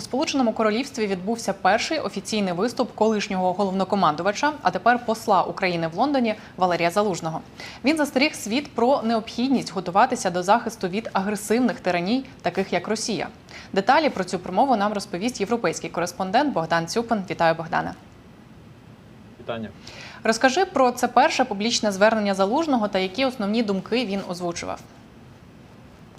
У Сполученому Королівстві відбувся перший офіційний виступ колишнього головнокомандувача, а тепер посла України в Лондоні Валерія Залужного. Він застеріг світ про необхідність готуватися до захисту від агресивних тираній, таких як Росія. Деталі про цю промову нам розповість європейський кореспондент Богдан Цюпин. Вітаю, Богдане. Питання. Розкажи про це перше публічне звернення залужного та які основні думки він озвучував.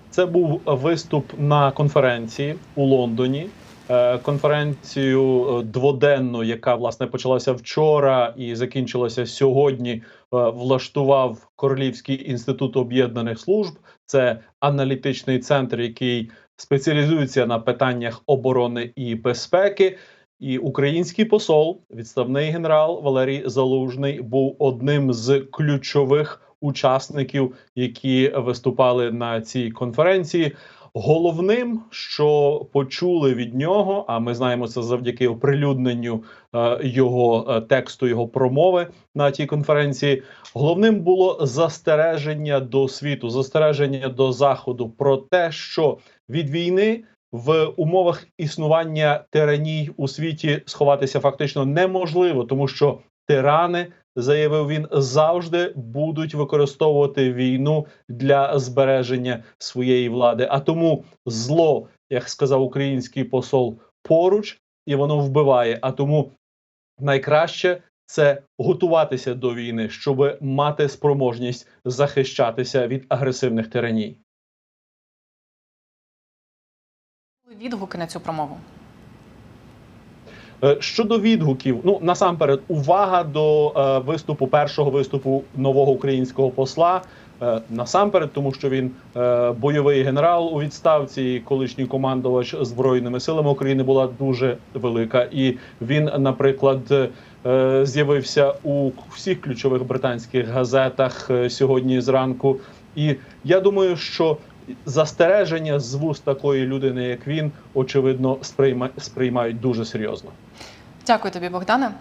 Це був виступ на конференції у Лондоні. Е, Конференцію е, дводенну, яка власне почалася вчора і закінчилася сьогодні. е, Влаштував Королівський інститут об'єднаних служб. Це аналітичний центр, який спеціалізується на питаннях оборони і безпеки. І український посол, відставний генерал Валерій Залужний, був одним з ключових учасників, які виступали на цій конференції. Головним, що почули від нього, а ми знаємо це завдяки оприлюдненню е, його е, тексту, його промови на тій конференції. Головним було застереження до світу, застереження до заходу про те, що від війни в умовах існування тираній у світі сховатися фактично неможливо, тому що тирани, заявив він, завжди будуть використовувати війну для збереження своєї влади. А тому зло, як сказав український посол, поруч і воно вбиває. А тому найкраще це готуватися до війни, щоб мати спроможність захищатися від агресивних тираній. Відгуки на цю промову. Е, Щодо відгуків, ну насамперед, увага до е, виступу першого виступу нового українського посла. Е, насамперед, тому що він е, бойовий генерал у відставці, колишній командувач збройними силами України була дуже велика. І він, наприклад, е, з'явився у всіх ключових британських газетах е, сьогодні зранку. І я думаю, що застереження з вуст такої людини, як він, очевидно, сприйма- сприймають дуже серйозно. Дякую тобі, Богдане.